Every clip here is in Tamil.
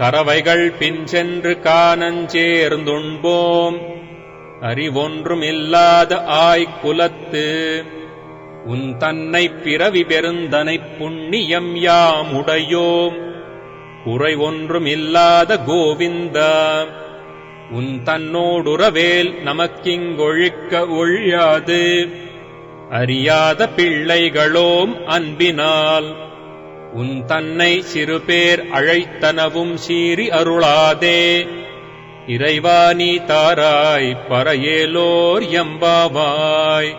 கறவைகள் பின் சென்று காணஞ்சேர்ந்துண்போம். அறிவொன்றும் இல்லாத ஆய்க்குலத்து உன் தன்னை பிறவி பெருந்தனைப் புண்ணியம் யாம் உடையோம். குறை ஒன்றும் இல்லாத கோவிந்தா உன் தன்னோடுறவேல் நமக்கிங்கொழிக்க ஒழியாது. அறியாத பிள்ளைகளோம் அன்பினால். உன் தன்னை சிறுபேர் அழைத்தனவும் சீறி அருளாதே. இறைவா நீ தாராய் பறையேலோர் எம்பாவாய்.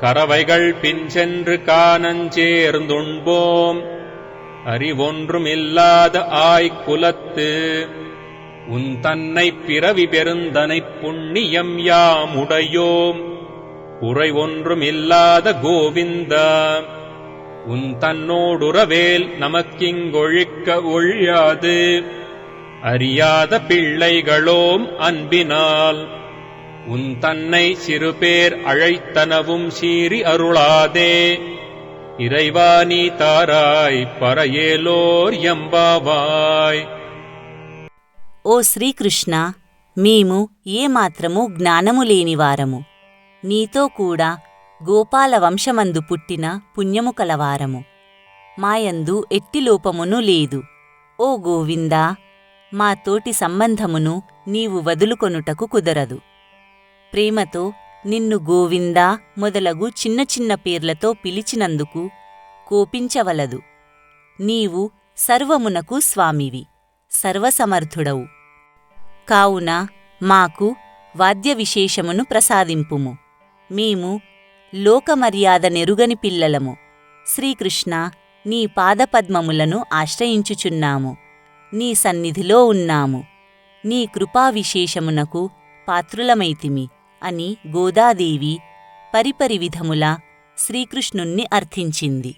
கறவைகள் பின் சென்று காணஞ்சேர்ந்துண்போம் அறிவொன்றுமில்லாத ஆய்க்குலத்து உன் தன்னை பிறவி பெருந்தனைப் புண்ணியம் யாம் உடையோம் குறை ஒன்றுமில்லாத கோவிந்தா. உன் தன்னோடுறவேல் நமக்கிங்கொழிக்க ஒழியாது அறியாத பிள்ளைகளோம் அன்பினால் உன் தன்னை சிறுபேர் அழைத்தனவும் சீறி அருளாதே இறைவா நீ தாராய் பறையேலோர் எம்பாவாய் ఓ శ్రీకృష్ణ మేము ఏమాత్రము జ్ఞానము లేనివారము నీతో కూడా గోపాల వంశమందు పుట్టిన పుణ్యము కలవారము. మాయందు ఎట్టి లోపమును లేదు. ఓ గోవిందా మా తోటి సంబంధమును నీవు వదులుకొనుటకు కుదరదు. ప్రేమతో నిన్ను గోవిందా మొదలగు చిన్న చిన్న పేర్లతో పిలిచినందుకు కోపించవలదు. నీవు సర్వమునకు స్వామివి సర్వసమర్థుడవు. కావున మాకు వాద్య విశేషమును ప్రసాదింపుము. మేము లోకమర్యాద నెరుగని పిల్లలము. శ్రీకృష్ణ నీ పాదపద్మములను ఆశ్రయించుచున్నాము. నీ సన్నిధిలో ఉన్నాము. నీ కృపావిశేషమునకు పాత్రులమైతిమి అని గోదాదేవి పరిపరి విధముల శ్రీకృష్ణుణ్ణి అర్థించింది.